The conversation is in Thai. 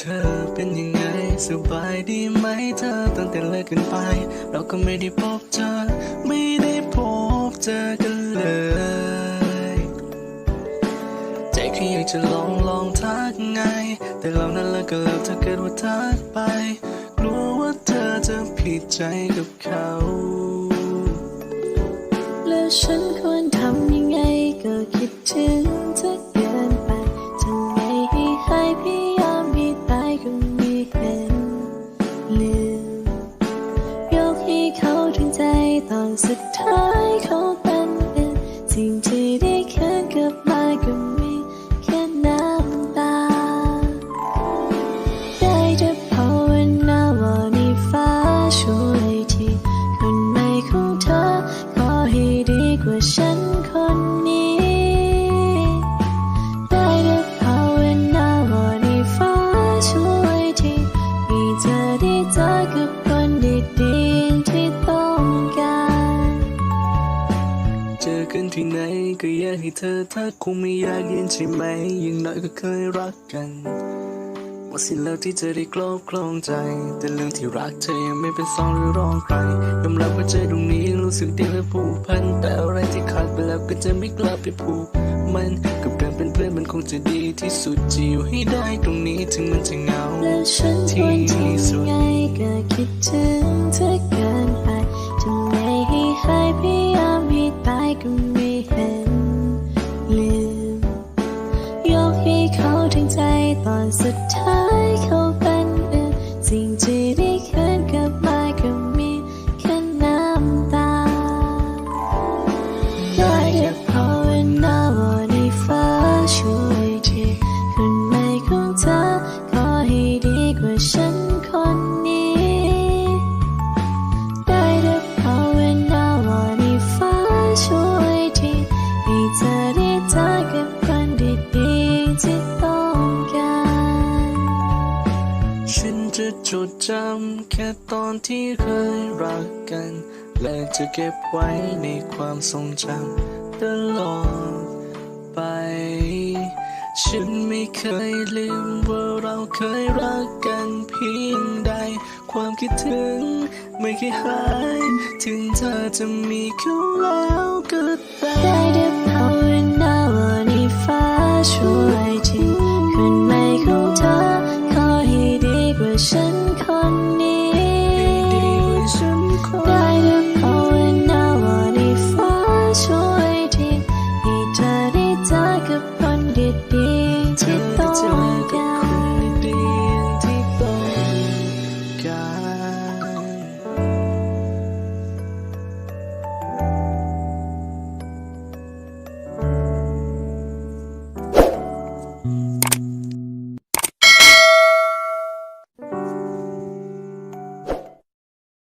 ธอเป็นยังไงสบายดีไหมเธอตั้งแต่เลิกกันไป เราก็ไม่ได้พบเจอ ไม่ได้พบเจอกันเลย ใจแค่อยากจะลองลองทักไง แต่เรานั้นเลิกกันแล้วถ้าเกิดว่าทักไป กลัวว่าเธอจะผิดใจกับเขา แล้วฉันค สุดท้ายเขา จอกันที่ไหนก็อยากให้เธอทักคงไม่อยากเย็นใช่ไหมอยังน้อยก็เคยรักกันว่าสิแล้วที่จะได้ครอบครองใจ แต่เรื่องที่รักเธอยังไม่เป็นสองหรือรองใครยอมรับว่าใจตรงนี้ยังรู้สึกดีและผูกพัน แต่อะไรที่ขาดไปแล้วก็จะไม่กลับไปผูกมันกับการเป็นเพื่อนมันคงจะดีที่สุดจะอยู่ให้ได้ตรงนี้ถึงมันจะเหงาแล้วฉันควรทำยังไงก็คิดถึงเธอ ก็ไม่เห็นลืมยกให้เขาทั้งใจตอนสุดท้ายเขาไป จำแค่ตอนที่เคยรักกัน และจะเก็บไว้ในความทรงจำตลอดไป ฉันไม่เคยลืมว่าเราเคยรักกันเพียงใด ความคิดถึงไม่เคยหาย ถึงเธอจะมีเขาแล้วก็